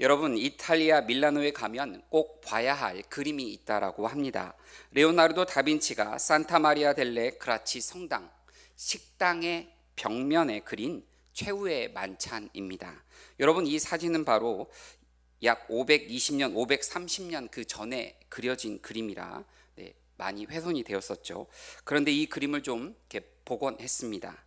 여러분 이탈리아 밀라노에 가면 꼭 봐야 할 그림이 있다라고 합니다. 레오나르도 다빈치가 산타 마리아 델레 그라치 성당 식당의 벽면에 그린 최후의 만찬입니다. 여러분 이 사진은 바로 약 520년, 530년 그 전에 그려진 그림이라 네, 많이 훼손이 되었었죠. 그런데 이 그림을 좀 복원했습니다.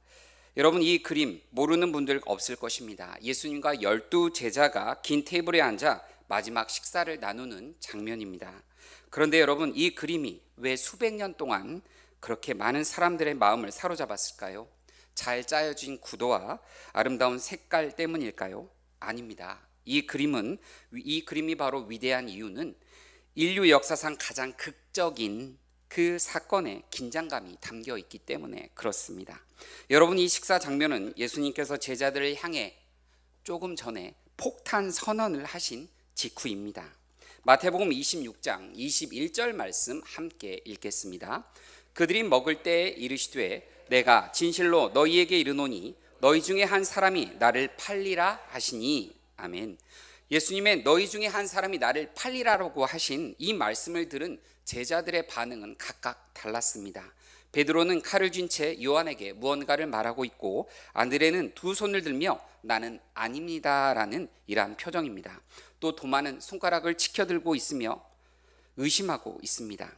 여러분 이 그림 모르는 분들 없을 것입니다. 예수님과 열두 제자가 긴 테이블에 앉아 마지막 식사를 나누는 장면입니다. 그런데 여러분 이 그림이 왜 수백 년 동안 그렇게 많은 사람들의 마음을 사로잡았을까요? 잘 짜여진 구도와 아름다운 색깔 때문일까요? 아닙니다. 이 그림은 이 그림이 바로 위대한 이유는 인류 역사상 가장 극적인 그 사건에 긴장감이 담겨 있기 때문에 그렇습니다. 여러분 이 식사 장면은 예수님께서 제자들을 향해 조금 전에 폭탄 선언을 하신 직후입니다. 마태복음 26장 21절 말씀 함께 읽겠습니다. 그들이 먹을 때 이르시되 내가 진실로 너희에게 이르노니 너희 중에 한 사람이 나를 팔리라 하시니 아멘. 예수님의 너희 중에 한 사람이 나를 팔리라라고 하신 이 말씀을 들은 제자들의 반응은 각각 달랐습니다. 베드로는 칼을 쥔 채 요한에게 무언가를 말하고 있고 안드레는 두 손을 들며 나는 아닙니다라는 이러한 표정입니다. 또 도마는 손가락을 치켜들고 있으며 의심하고 있습니다.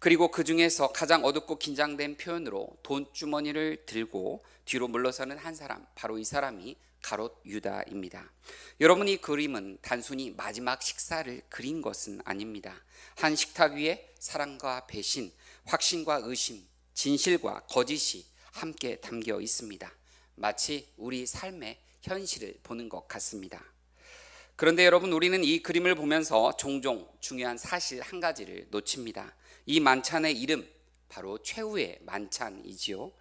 그리고 그 중에서 가장 어둡고 긴장된 표현으로 돈 주머니를 들고 뒤로 물러서는 한 사람, 바로 이 사람이 가롯 유다입니다. 여러분 이 그림은 단순히 마지막 식사를 그린 것은 아닙니다. 한 식탁 위에 사랑과 배신, 확신과 의심, 진실과 거짓이 함께 담겨 있습니다. 마치 우리 삶의 현실을 보는 것 같습니다. 그런데 여러분 우리는 이 그림을 보면서 종종 중요한 사실 한 가지를 놓칩니다. 이 만찬의 이름 바로 최후의 만찬이지요.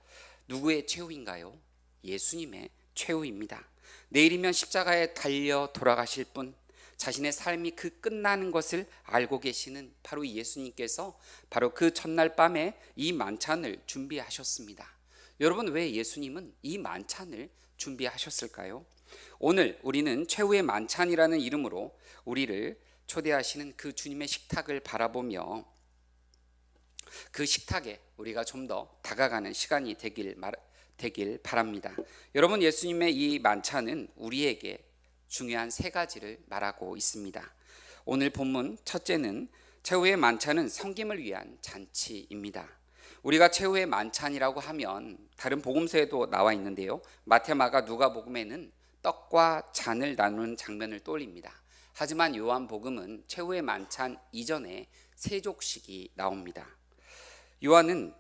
누구의 최후인가요? 예수님의 최후입니다. 내일이면 십자가에 달려 돌아가실 분, 자신의 삶이 그 끝나는 것을 알고 계시는 바로 예수님께서 바로 그 첫날 밤에 이 만찬을 준비하셨습니다. 여러분 왜 예수님은 이 만찬을 준비하셨을까요? 오늘 우리는 최후의 만찬이라는 이름으로 우리를 초대하시는 그 주님의 식탁을 바라보며 그 식탁에 우리가 좀 더 다가가는 시간이 되길 말, 되길 바랍니다. 여러분 예수님의 이 만찬은 우리에게 중요한 세 가지를 말하고 있습니다. 오늘 본문 첫째는 최후의 만찬은 성김을 위한 잔치입니다. 우리가 최후의 만찬이라고 하면 다른 복음서에도 나와 있는데요. 마테마가 누가복음에는 떡과 잔을 나누는 장면을 떠올립니다. 하지만 요한복음은 최후의 만찬 이전에 세족식이 나옵니다. 요한은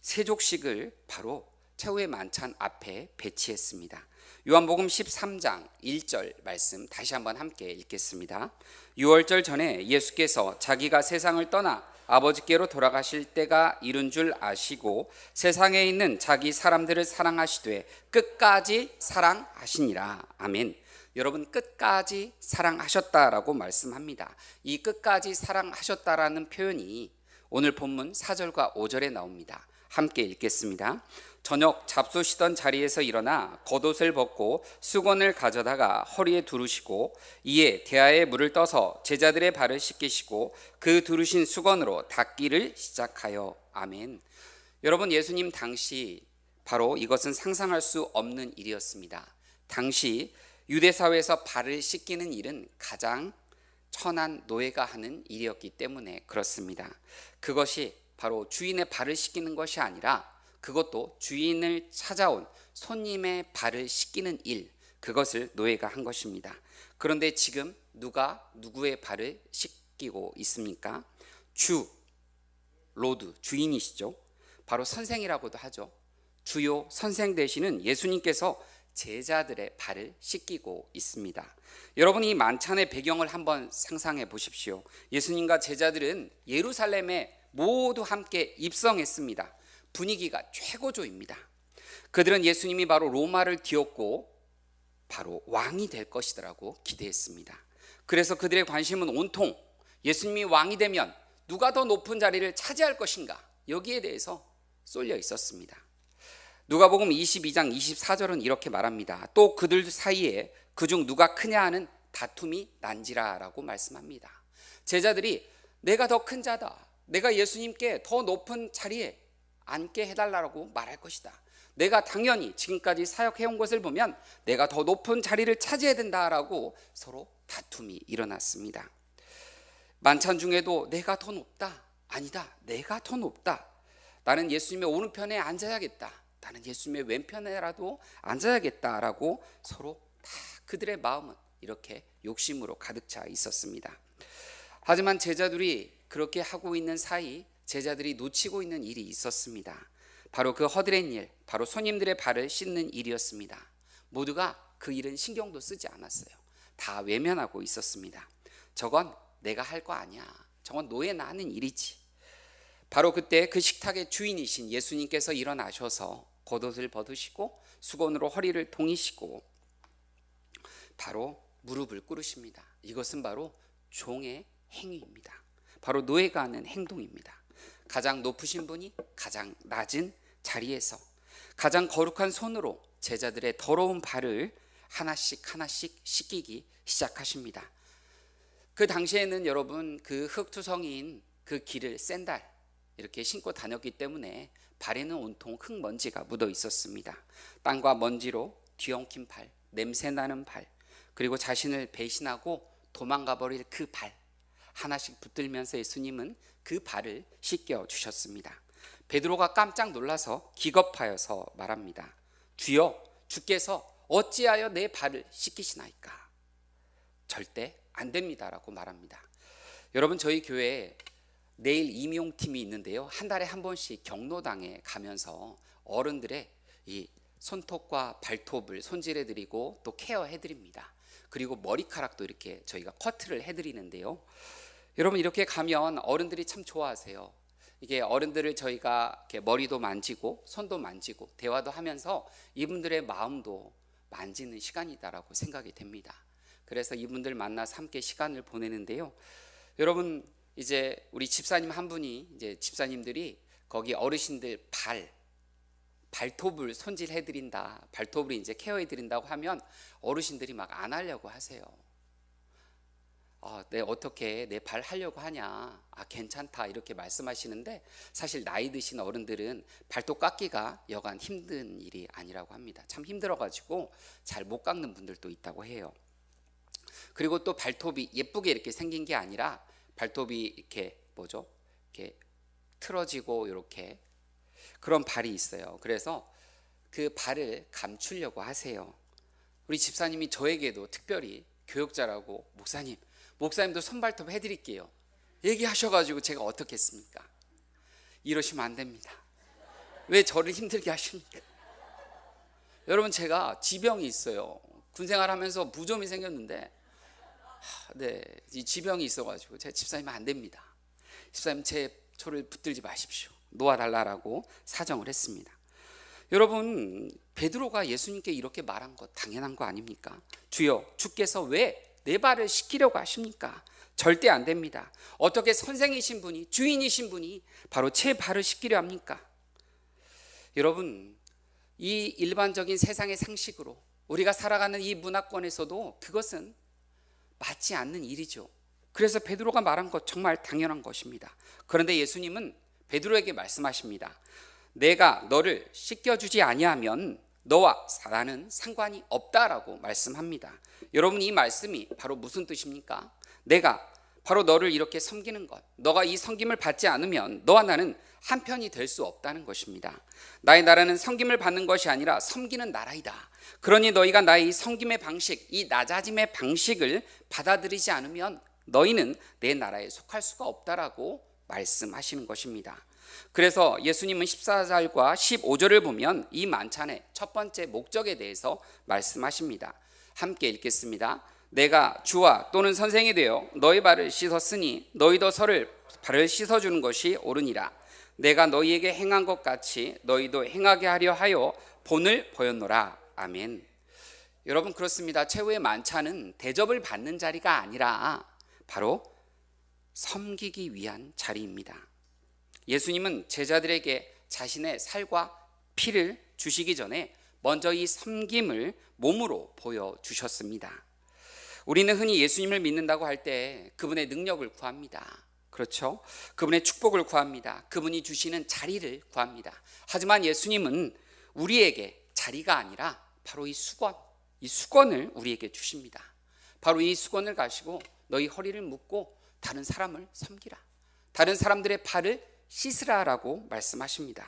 세족식을 바로 최후의 만찬 앞에 배치했습니다. 요한복음 13장 1절 말씀 다시 한번 함께 읽겠습니다. 6월절 전에 예수께서 자기가 세상을 떠나 아버지께로 돌아가실 때가 이른 줄 아시고 세상에 있는 자기 사람들을 사랑하시되 끝까지 사랑하시니라. 아멘. 여러분 끝까지 사랑하셨다라고 말씀합니다. 이 끝까지 사랑하셨다라는 표현이 오늘 본문 4절과 5절에 나옵니다. 함께 읽겠습니다. 저녁 잡수시던 자리에서 일어나 겉옷을 벗고 수건을 가져다가 허리에 두르시고 이에 대야에 물을 떠서 제자들의 발을 씻기시고 그 두르신 수건으로 닦기를 시작하여 아멘. 여러분 예수님 당시 바로 이것은 상상할 수 없는 일이었습니다. 당시 유대 사회에서 발을 씻기는 일은 가장 천한 노예가 하는 일이었기 때문에 그렇습니다. 그것이 바로 주인의 발을 씻기는 것이 아니라 그것도 주인을 찾아온 손님의 발을 씻기는 일, 그것을 노예가 한 것입니다. 그런데 지금 누가 누구의 발을 씻기고 있습니까? 주, 로드, 주인이시죠. 바로 선생이라고도 하죠. 주요 선생 되시는 예수님께서 제자들의 발을 씻기고 있습니다. 여러분 이 만찬의 배경을 한번 상상해 보십시오. 예수님과 제자들은 예루살렘에 모두 함께 입성했습니다. 분위기가 최고조입니다. 그들은 예수님이 바로 로마를 뒤엎고 바로 왕이 될 것이라고 기대했습니다. 그래서 그들의 관심은 온통 예수님이 왕이 되면 누가 더 높은 자리를 차지할 것인가 여기에 대해서 쏠려 있었습니다. 누가복음 22장 24절은 이렇게 말합니다. 또 그들 사이에 그중 누가 크냐 하는 다툼이 난지라라고 말씀합니다. 제자들이 내가 더 큰 자다. 내가 예수님께 더 높은 자리에 앉게 해달라고 말할 것이다. 내가 당연히 지금까지 사역해온 것을 보면 내가 더 높은 자리를 차지해야 된다라고 서로 다툼이 일어났습니다. 만찬 중에도 내가 더 높다. 아니다. 내가 더 높다. 나는 예수님의 오른편에 앉아야겠다. 나는 예수님의 왼편에라도 앉아야겠다라고 서로 다 그들의 마음은 이렇게 욕심으로 가득 차 있었습니다. 하지만 제자들이 그렇게 하고 있는 사이 제자들이 놓치고 있는 일이 있었습니다. 바로 그 허드렛 일, 바로 손님들의 발을 씻는 일이었습니다. 모두가 그 일은 신경도 쓰지 않았어요. 다 외면하고 있었습니다. 저건 내가 할 거 아니야. 저건 노예나 하는 일이지. 바로 그때 그 식탁의 주인이신 예수님께서 일어나셔서 겉옷을 벗으시고 수건으로 허리를 동이시고 바로 무릎을 꿇으십니다. 이것은 바로 종의 행위입니다. 바로 노예가 하는 행동입니다. 가장 높으신 분이 가장 낮은 자리에서 가장 거룩한 손으로 제자들의 더러운 발을 하나씩 하나씩 씻기기 시작하십니다. 그 당시에는 여러분 그 흙투성이인 그 길을 샌달 이렇게 신고 다녔기 때문에 발에는 온통 흙먼지가 묻어 있었습니다. 땅과 먼지로 뒤엉킨 발, 냄새 나는 발, 그리고 자신을 배신하고 도망가 버릴 그 발 하나씩 붙들면서 예수님은 그 발을 씻겨 주셨습니다. 베드로가 깜짝 놀라서 기겁하여서 말합니다. 주여, 주께서 어찌하여 내 발을 씻기시나이까? 절대 안 됩니다라고 말합니다. 여러분 저희 교회에 내일 임용팀이 있는데요. 한 달에 한 번씩 경로당에 가면서 어른들의 이 손톱과 발톱을 손질해 드리고 또 케어해 드립니다. 그리고 머리카락도 이렇게 저희가 커트를 해 드리는데요. 여러분 이렇게 가면 어른들이 참 좋아하세요. 이게 어른들을 저희가 머리도 만지고 손도 만지고 대화도 하면서 이분들의 마음도 만지는 시간이다라고 생각이 됩니다. 그래서 이분들 만나서 함께 시간을 보내는데요. 여러분 이제 우리 집사님 한 분이 이제 집사님들이 거기 어르신들 발 발톱을 손질해 드린다. 발톱을 이제 케어해 드린다고 하면 어르신들이 막 안 하려고 하세요. 아, 내 어떻게 내 발 하려고 하냐? 아, 괜찮다. 이렇게 말씀하시는데 사실 나이 드신 어른들은 발톱 깎기가 여간 힘든 일이 아니라고 합니다. 참 힘들어 가지고 잘 못 깎는 분들도 있다고 해요. 그리고 또 발톱이 예쁘게 이렇게 생긴 게 아니라 발톱이 이렇게 뭐죠? 이렇게 틀어지고 이렇게 그런 발이 있어요. 그래서 그 발을 감추려고 하세요. 우리 집사님이 저에게도 특별히 교육자라고 목사님, 목사님도 손발톱 해드릴게요. 얘기하셔가지고 제가 어떻게 했습니까? 이러시면 안 됩니다. 왜 저를 힘들게 하십니까? 여러분 제가 지병이 있어요. 군생활하면서 부점이 생겼는데, 하, 네, 이 지병이 있어가지고 제 집사님은 안 됩니다. 집사님 제 초를 붙들지 마십시오. 놓아달라라고 사정을 했습니다. 여러분 베드로가 예수님께 이렇게 말한 것 당연한 거 아닙니까? 주여 주께서 왜 내 발을 씻기려고 하십니까? 절대 안 됩니다. 어떻게 선생이신 분이 주인이신 분이 바로 제 발을 씻기려 합니까? 여러분 이 일반적인 세상의 상식으로 우리가 살아가는 이 문화권에서도 그것은 맞지 않는 일이죠. 그래서 베드로가 말한 것 정말 당연한 것입니다. 그런데 예수님은 베드로에게 말씀하십니다. 내가 너를 씻겨주지 아니하면 너와 나는 상관이 없다라고 말씀합니다. 여러분 이 말씀이 바로 무슨 뜻입니까? 내가 바로 너를 이렇게 섬기는 것, 너가 이 섬김을 받지 않으면 너와 나는 한편이 될 수 없다는 것입니다. 나의 나라는 섬김을 받는 것이 아니라 섬기는 나라이다. 그러니 너희가 나의 이 섬김의 방식, 이 낮아짐의 방식을 받아들이지 않으면 너희는 내 나라에 속할 수가 없다라고 말씀하시는 것입니다. 그래서 예수님은 14절과 15절을 보면 이 만찬의 첫 번째 목적에 대해서 말씀하십니다. 함께 읽겠습니다. 내가 주와 또는 선생이 되어 너희 발을 씻었으니 너희도 서를 발을 씻어 주는 것이 옳으니라. 내가 너희에게 행한 것 같이 너희도 행하게 하려 하여 본을 보였노라. 아멘. 여러분 그렇습니다. 최후의 만찬은 대접을 받는 자리가 아니라 바로 섬기기 위한 자리입니다. 예수님은 제자들에게 자신의 살과 피를 주시기 전에 먼저 이 섬김을 몸으로 보여 주셨습니다. 우리는 흔히 예수님을 믿는다고 할 때 그분의 능력을 구합니다. 그렇죠? 그분의 축복을 구합니다. 그분이 주시는 자리를 구합니다. 하지만 예수님은 우리에게 자리가 아니라 바로 이 수건, 이 수건을 우리에게 주십니다. 바로 이 수건을 가지고 너희 허리를 묶고 다른 사람을 섬기라. 다른 사람들의 발을 씻으라라고 말씀하십니다.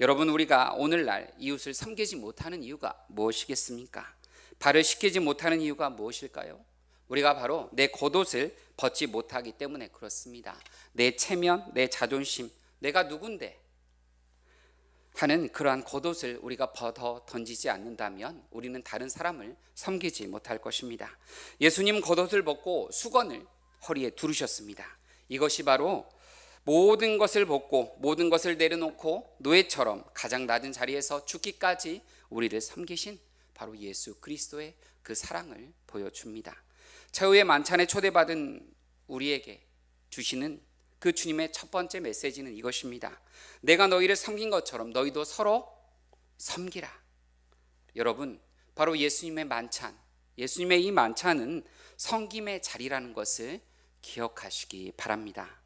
여러분 우리가 오늘날 이웃을 섬기지 못하는 이유가 무엇이겠습니까? 발을 씻기지 못하는 이유가 무엇일까요? 우리가 바로 내 겉옷을 벗지 못하기 때문에 그렇습니다. 내 체면, 내 자존심, 내가 누군데 하는 그러한 겉옷을 우리가 벗어 던지지 않는다면 우리는 다른 사람을 섬기지 못할 것입니다. 예수님 겉옷을 벗고 수건을 허리에 두르셨습니다. 이것이 바로 모든 것을 벗고 모든 것을 내려놓고 노예처럼 가장 낮은 자리에서 죽기까지 우리를 섬기신 바로 예수 그리스도의 그 사랑을 보여줍니다. 최후의 만찬에 초대받은 우리에게 주시는 그 주님의 첫 번째 메시지는 이것입니다. 내가 너희를 섬긴 것처럼 너희도 서로 섬기라. 여러분, 바로 예수님의 만찬, 예수님의 이 만찬은 성김의 자리라는 것을 기억하시기 바랍니다.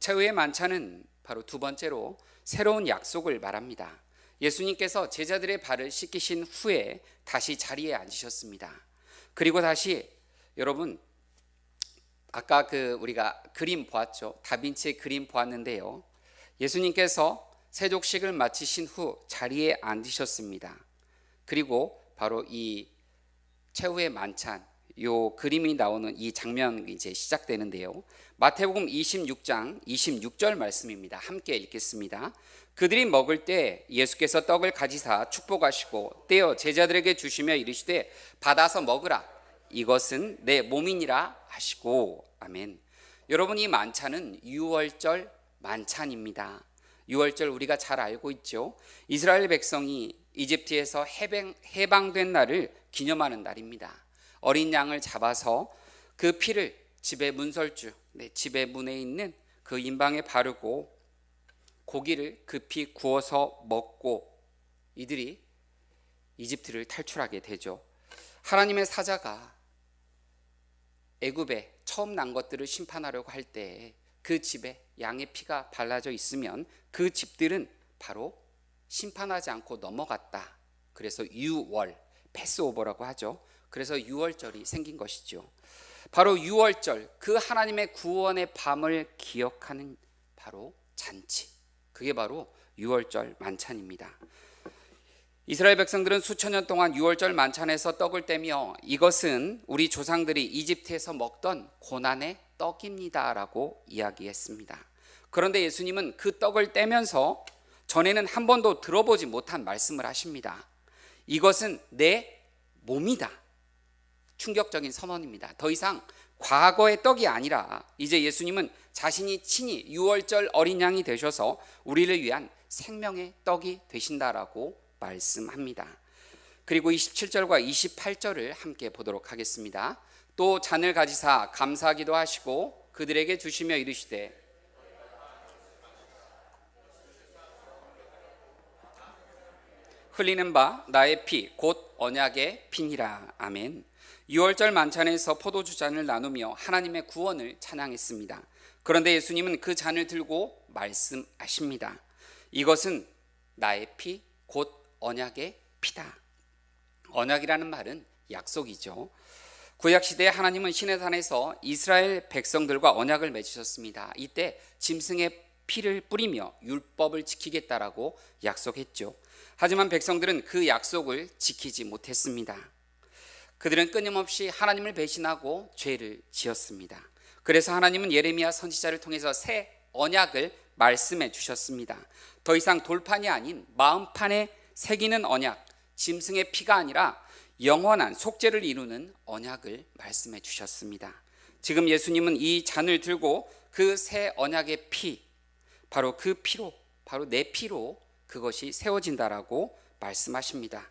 최후의 만찬은 바로 두 번째로 새로운 약속을 말합니다. 예수님께서 제자들의 발을 씻기신 후에 다시 자리에 앉으셨습니다. 그리고 다시 여러분 아까 그 우리가 그림 보았죠. 다빈치의 그림 보았는데요. 예수님께서 세족식을 마치신 후 자리에 앉으셨습니다. 그리고 바로 이 최후의 만찬 요 그림이 나오는 이 장면이 이제 시작되는데요. 마태복음 26장 26절 말씀입니다. 함께 읽겠습니다. 그들이 먹을 때 예수께서 떡을 가지사 축복하시고 떼어 제자들에게 주시며 이르시되 받아서 먹으라 이것은 내 몸이니라 하시고 아멘. 여러분 이 만찬은 유월절 만찬입니다. 유월절 우리가 잘 알고 있죠. 이스라엘 백성이 이집트에서 해방, 해방된 날을 기념하는 날입니다. 어린 양을 잡아서 그 피를 집의 문설주, 네, 집의 문에 있는 그 인방에 바르고 고기를 급히 구워서 먹고 이들이 이집트를 탈출하게 되죠. 하나님의 사자가 애굽에 처음 난 것들을 심판하려고 할 때 그 집에 양의 피가 발라져 있으면 그 집들은 바로 심판하지 않고 넘어갔다. 그래서 유월 패스오버라고 하죠. 그래서 유월절이 생긴 것이죠. 바로 유월절 그 하나님의 구원의 밤을 기억하는 바로 잔치. 그게 바로 유월절 만찬입니다. 이스라엘 백성들은 수천 년 동안 유월절 만찬에서 떡을 떼며 이것은 우리 조상들이 이집트에서 먹던 고난의 떡입니다라고 이야기했습니다. 그런데 예수님은 그 떡을 떼면서 전에는 한 번도 들어보지 못한 말씀을 하십니다. 이것은 내 몸이다. 충격적인 선언입니다. 더 이상 과거의 떡이 아니라 이제 예수님은 자신이 친히 유월절 어린 양이 되셔서 우리를 위한 생명의 떡이 되신다라고 말씀합니다. 그리고 27절과 28절을 함께 보도록 하겠습니다. 또 잔을 가지사 감사하기도 하시고 그들에게 주시며 이르시되 흘리는 바 나의 피 곧 언약의 피니라 아멘. 6월절 만찬에서 포도주 잔을 나누며 하나님의 구원을 찬양했습니다. 그런데 예수님은 그 잔을 들고 말씀하십니다. 이것은 나의 피 곧 언약의 피다. 언약이라는 말은 약속이죠. 구약 시대에 하나님은 시내 산에서 이스라엘 백성들과 언약을 맺으셨습니다. 이때 짐승의 피를 뿌리며 율법을 지키겠다라고 약속했죠. 하지만 백성들은 그 약속을 지키지 못했습니다. 그들은 끊임없이 하나님을 배신하고 죄를 지었습니다. 그래서 하나님은 예레미야 선지자를 통해서 새 언약을 말씀해 주셨습니다. 더 이상 돌판이 아닌 마음판에 새기는 언약, 짐승의 피가 아니라 영원한 속죄를 이루는 언약을 말씀해 주셨습니다. 지금 예수님은 이 잔을 들고 그 새 언약의 피, 바로 그 피로, 바로 내 피로 그것이 세워진다라고 말씀하십니다.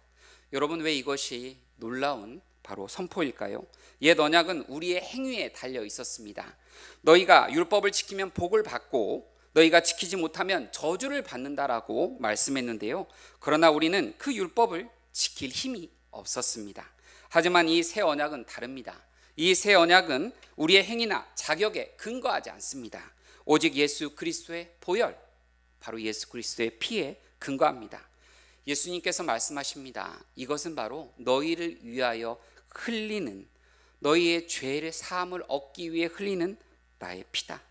여러분 왜 이것이 놀라운 바로 선포일까요? 옛 언약은 우리의 행위에 달려 있었습니다. 너희가 율법을 지키면 복을 받고 너희가 지키지 못하면 저주를 받는다라고 말씀했는데요. 그러나 우리는 그 율법을 지킬 힘이 없었습니다. 하지만 이 새 언약은 다릅니다. 이 새 언약은 우리의 행위나 자격에 근거하지 않습니다. 오직 예수 그리스도의 보혈, 바로 예수 그리스도의 피에 근거합니다. 예수님께서 말씀하십니다. 이것은 바로 너희를 위하여 흘리는 너희의 죄를 사함을 얻기 위해 흘리는 나의 피다.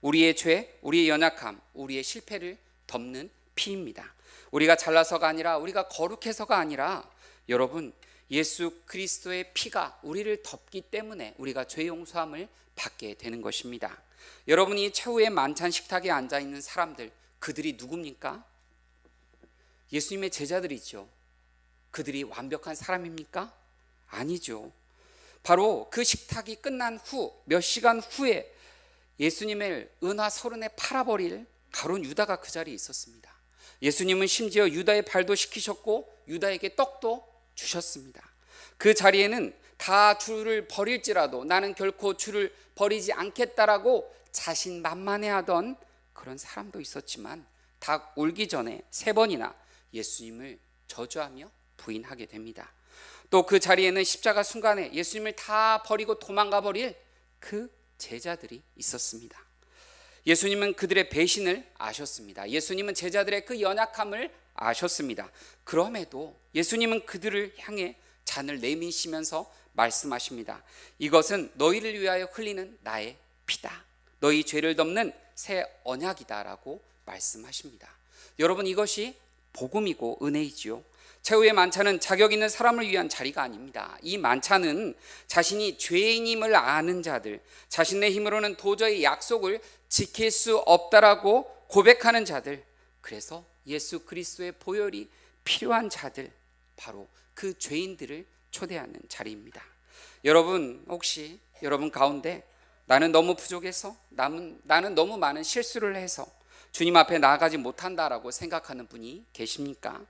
우리의 죄, 우리의 연약함, 우리의 실패를 덮는 피입니다. 우리가 잘나서가 아니라 우리가 거룩해서가 아니라 여러분 예수 그리스도의 피가 우리를 덮기 때문에 우리가 죄 용서함을 받게 되는 것입니다. 여러분이 최후의 만찬 식탁에 앉아 있는 사람들 그들이 누굽니까? 예수님의 제자들이죠. 그들이 완벽한 사람입니까? 아니죠. 바로 그 식탁이 끝난 후 몇 시간 후에 예수님을 은화 서른에 팔아버릴 가론 유다가 그 자리에 있었습니다. 예수님은 심지어 유다의 발도 시키셨고 유다에게 떡도 주셨습니다. 그 자리에는 다 주를 버릴지라도 나는 결코 주를 버리지 않겠다라고 자신 만만해하던 그런 사람도 있었지만 다 울기 전에 세 번이나 예수님을 저주하며 부인하게 됩니다. 또 그 자리에는 십자가 순간에 예수님을 다 버리고 도망가 버릴 그 제자들이 있었습니다. 예수님은 그들의 배신을 아셨습니다. 예수님은 제자들의 그 연약함을 아셨습니다. 그럼에도 예수님은 그들을 향해 잔을 내미시면서 말씀하십니다. 이것은 너희를 위하여 흘리는 나의 피다. 너희 죄를 덮는 새 언약이다라고 말씀하십니다. 여러분 이것이 복음이고 은혜이지요. 최후의 만찬은 자격 있는 사람을 위한 자리가 아닙니다. 이 만찬은 자신이 죄인임을 아는 자들, 자신의 힘으로는 도저히 약속을 지킬 수 없다라고 고백하는 자들, 그래서 예수 그리스도의 보혈이 필요한 자들, 바로 그 죄인들을 초대하는 자리입니다. 여러분 혹시 여러분 가운데 나는 너무 부족해서 나는, 나는 너무 많은 실수를 해서 주님 앞에 나아가지 못한다라고 생각하는 분이 계십니까?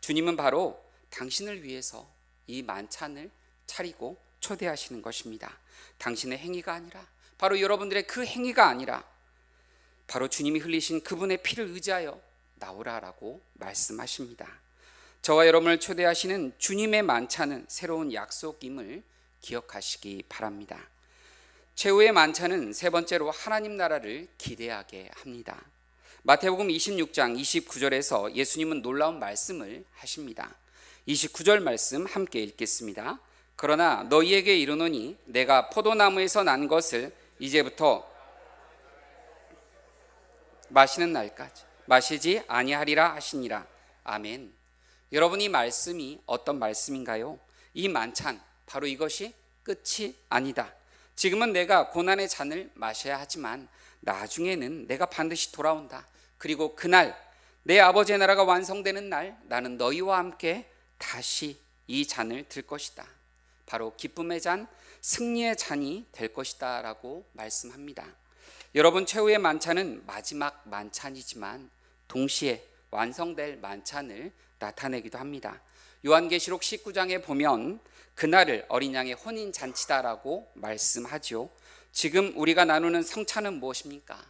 주님은 바로 당신을 위해서 이 만찬을 차리고 초대하시는 것입니다. 당신의 행위가 아니라 바로 여러분들의 그 행위가 아니라 바로 주님이 흘리신 그분의 피를 의지하여 나오라라고 말씀하십니다. 저와 여러분을 초대하시는 주님의 만찬은 새로운 약속임을 기억하시기 바랍니다. 최후의 만찬은 세 번째로 하나님 나라를 기대하게 합니다. 마태복음 26장 29절에서 예수님은 놀라운 말씀을 하십니다. 29절 말씀 함께 읽겠습니다. 그러나 너희에게 이르노니 내가 포도나무에서 난 것을 이제부터 마시는 날까지 마시지 아니하리라 하시니라. 아멘. 여러분 이 말씀이 어떤 말씀인가요? 이 만찬 바로 이것이 끝이 아니다. 지금은 내가 고난의 잔을 마셔야 하지만 나중에는 내가 반드시 돌아온다. 그리고 그날 내 아버지의 나라가 완성되는 날 나는 너희와 함께 다시 이 잔을 들 것이다. 바로 기쁨의 잔, 승리의 잔이 될 것이다라고 말씀합니다. 여러분 최후의 만찬은 마지막 만찬이지만 동시에 완성될 만찬을 나타내기도 합니다. 요한계시록 19장에 보면 그날을 어린 양의 혼인 잔치다라고 말씀하죠. 지금 우리가 나누는 성찬은 무엇입니까?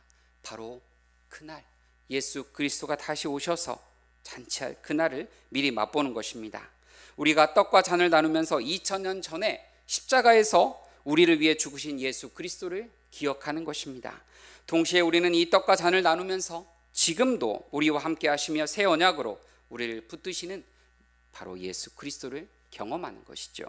바로 그날 예수 그리스도가 다시 오셔서 잔치할 그날을 미리 맛보는 것입니다. 우리가 떡과 잔을 나누면서 2000년 전에 십자가에서 우리를 위해 죽으신 예수 그리스도를 기억하는 것입니다. 동시에 우리는 이 떡과 잔을 나누면서 지금도 우리와 함께 하시며 새 언약으로 우리를 붙드시는 바로 예수 그리스도를 경험하는 것이죠.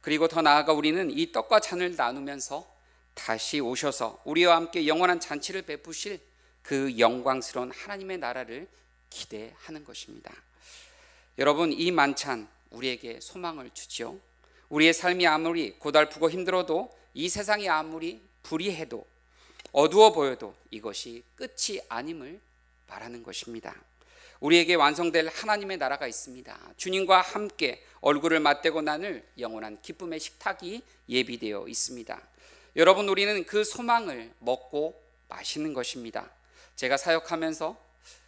그리고 더 나아가 우리는 이 떡과 잔을 나누면서 다시 오셔서 우리와 함께 영원한 잔치를 베푸실 그 영광스러운 하나님의 나라를 기대하는 것입니다. 여러분 이 만찬 우리에게 소망을 주지요. 우리의 삶이 아무리 고달프고 힘들어도 이 세상이 아무리 불의해도 어두워 보여도 이것이 끝이 아님을 말하는 것입니다. 우리에게 완성될 하나님의 나라가 있습니다. 주님과 함께 얼굴을 맞대고 나눌 영원한 기쁨의 식탁이 예비되어 있습니다. 여러분 우리는 그 소망을 먹고 마시는 것입니다. 제가 사역하면서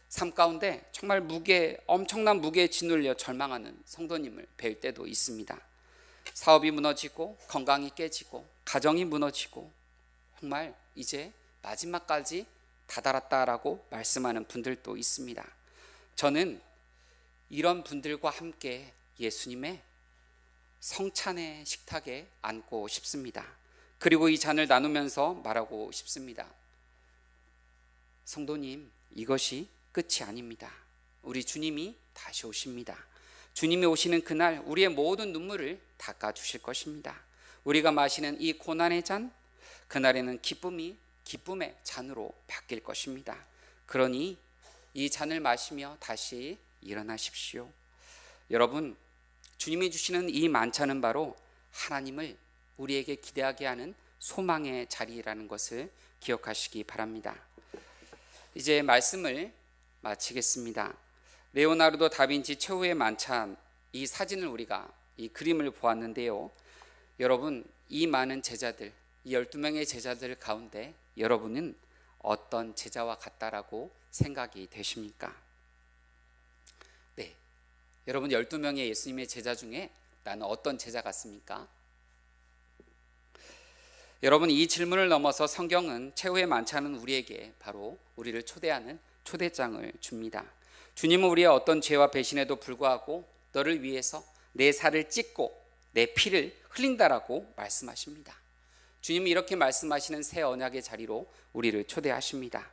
삶 가운데 정말 무게 엄청난 무게에 짓눌려 절망하는 성도님을 뵐 때도 있습니다. 사업이 무너지고 건강이 깨지고 가정이 무너지고 정말 이제 마지막까지 다다랐다라고 말씀하는 분들도 있습니다. 저는 이런 분들과 함께 예수님의 성찬의 식탁에 앉고 싶습니다. 그리고 이 잔을 나누면서 말하고 싶습니다. 성도님, 이것이 끝이 아닙니다. 우리 주님이 다시 오십니다. 주님이 오시는 그날 우리의 모든 눈물을 닦아 주실 것입니다. 우리가 마시는 이 고난의 잔, 그날에는 기쁨이 기쁨의 잔으로 바뀔 것입니다. 그러니 이 잔을 마시며 다시 일어나십시오. 여러분, 주님이 주시는 이 만찬은 바로 하나님을 우리에게 기대하게 하는 소망의 자리라는 것을 기억하시기 바랍니다. 이제 말씀을 마치겠습니다. 레오나르도 다빈치 최후의 만찬 이 사진을 우리가 이 그림을 보았는데요. 여러분 이 많은 제자들 이 12명의 제자들 가운데 여러분은 어떤 제자와 같다라고 생각이 되십니까? 네. 여러분 12명의 예수님의 제자 중에 나는 어떤 제자 같습니까? 여러분 이 질문을 넘어서 성경은 최후의 만찬은 우리에게 바로 우리를 초대하는 초대장을 줍니다. 주님은 우리의 어떤 죄와 배신에도 불구하고 너를 위해서 내 살을 찢고 내 피를 흘린다라고 말씀하십니다. 주님은 이렇게 말씀하시는 새 언약의 자리로 우리를 초대하십니다.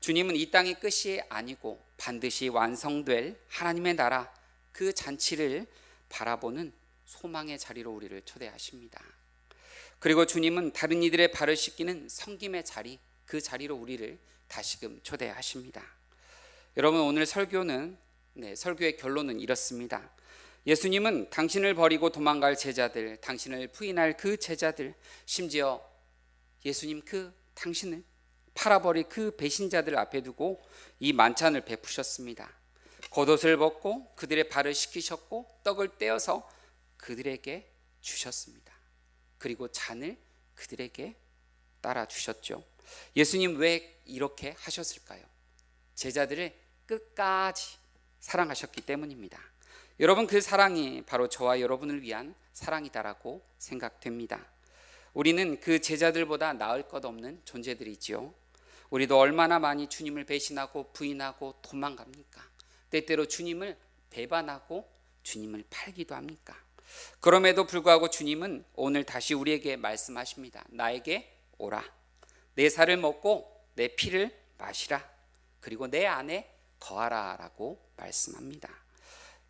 주님은 이 땅의 끝이 아니고 반드시 완성될 하나님의 나라 그 잔치를 바라보는 소망의 자리로 우리를 초대하십니다. 그리고 주님은 다른 이들의 발을 씻기는 성김의 자리 그 자리로 우리를 다시금 초대하십니다. 여러분 오늘 설교는 네, 설교의 결론은 이렇습니다. 예수님은 당신을 버리고 도망갈 제자들, 당신을 부인할 그 제자들, 심지어 예수님 그 당신을 팔아버릴 그 배신자들 앞에 두고 이 만찬을 베푸셨습니다. 겉옷을 벗고 그들의 발을 씻기셨고 떡을 떼어서 그들에게 주셨습니다. 그리고 잔을 그들에게 따라 주셨죠. 예수님 왜 이렇게 하셨을까요? 제자들을 끝까지 사랑하셨기 때문입니다. 여러분 그 사랑이 바로 저와 여러분을 위한 사랑이다라고 생각됩니다. 우리는 그 제자들보다 나을 것 없는 존재들이지요. 우리도 얼마나 많이 주님을 배신하고 부인하고 도망갑니까? 때때로 주님을 배반하고 주님을 팔기도 합니까? 그럼에도 불구하고 주님은 오늘 다시 우리에게 말씀하십니다. 나에게 오라. 내 살을 먹고 내 피를 마시라. 그리고 내 안에 거하라 라고 말씀합니다.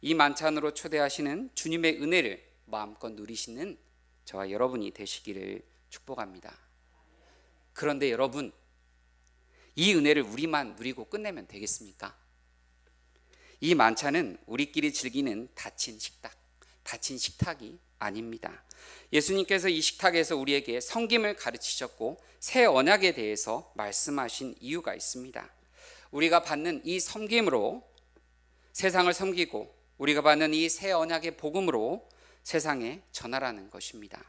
이 만찬으로 초대하시는 주님의 은혜를 마음껏 누리시는 저와 여러분이 되시기를 축복합니다. 그런데 여러분, 이 은혜를 우리만 누리고 끝내면 되겠습니까? 이 만찬은 우리끼리 즐기는 닫힌 식탁, 닫힌 식탁이 아닙니다. 예수님께서 이 식탁에서 우리에게 성김을 가르치셨고 새 언약에 대해서 말씀하신 이유가 있습니다. 우리가 받는 이 섬김으로 세상을 섬기고 우리가 받는 이 새 언약의 복음으로 세상에 전하라는 것입니다.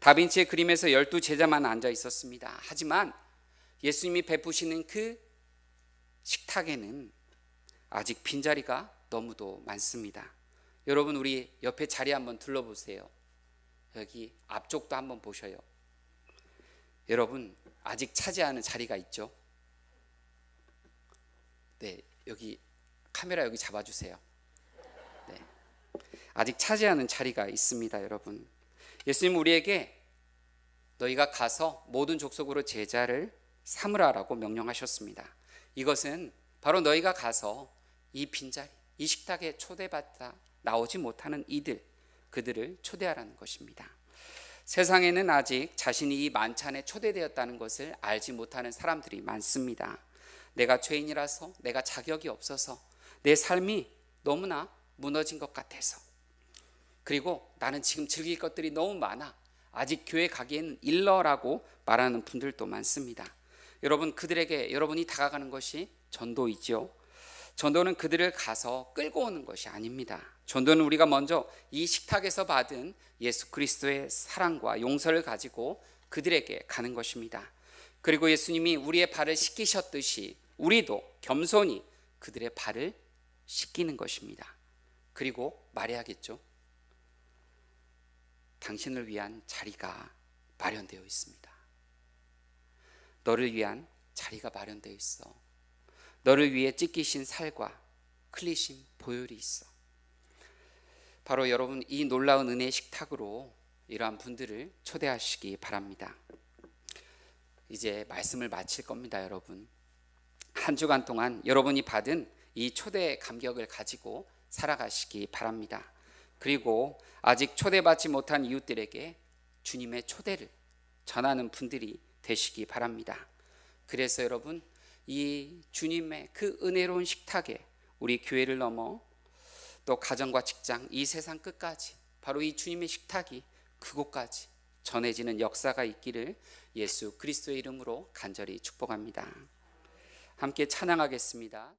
다빈치의 그림에서 열두 제자만 앉아 있었습니다. 하지만 예수님이 베푸시는 그 식탁에는 아직 빈자리가 너무도 많습니다. 여러분 우리 옆에 자리 한번 둘러보세요. 여기 앞쪽도 한번 보셔요. 여러분 아직 차지하는 자리가 있죠. 네, 여기 카메라 여기 잡아주세요. 네, 아직 차지하는 자리가 있습니다, 여러분. 예수님 우리에게 너희가 가서 모든 족속으로 제자를 삼으라라고 명령하셨습니다. 이것은 바로 너희가 가서 이 빈자리, 이 식탁에 초대받다 나오지 못하는 이들, 그들을 초대하라는 것입니다. 세상에는 아직 자신이 이 만찬에 초대되었다는 것을 알지 못하는 사람들이 많습니다. 내가 죄인이라서, 내가 자격이 없어서, 내 삶이 너무나 무너진 것 같아서, 그리고 나는 지금 즐길 것들이 너무 많아. 아직 교회 가기에는 일러라고 말하는 분들도 많습니다. 여러분, 그들에게 여러분이 다가가는 것이 전도이지요. 전도는 그들을 가서 끌고 오는 것이 아닙니다. 전도는 우리가 먼저 이 식탁에서 받은 예수 그리스도의 사랑과 용서를 가지고 그들에게 가는 것입니다. 그리고 예수님이 우리의 발을 씻기셨듯이 우리도 겸손히 그들의 발을 씻기는 것입니다. 그리고 말해야겠죠. 당신을 위한 자리가 마련되어 있습니다. 너를 위한 자리가 마련되어 있어. 너를 위해 찢기신 살과 클리신 보혈이 있어. 바로 여러분 이 놀라운 은혜의 식탁으로 이러한 분들을 초대하시기 바랍니다. 이제 말씀을 마칠 겁니다, 여러분. 한 주간 동안 여러분이 받은 이 초대 감격을 가지고 살아가시기 바랍니다. 그리고 아직 초대받지 못한 이웃들에게 주님의 초대를 전하는 분들이 되시기 바랍니다. 그래서 여러분 이 주님의 그 은혜로운 식탁에 우리 교회를 넘어 또 가정과 직장 이 세상 끝까지 바로 이 주님의 식탁이 그곳까지 전해지는 역사가 있기를 예수 그리스도의 이름으로 간절히 축복합니다. 함께 찬양하겠습니다.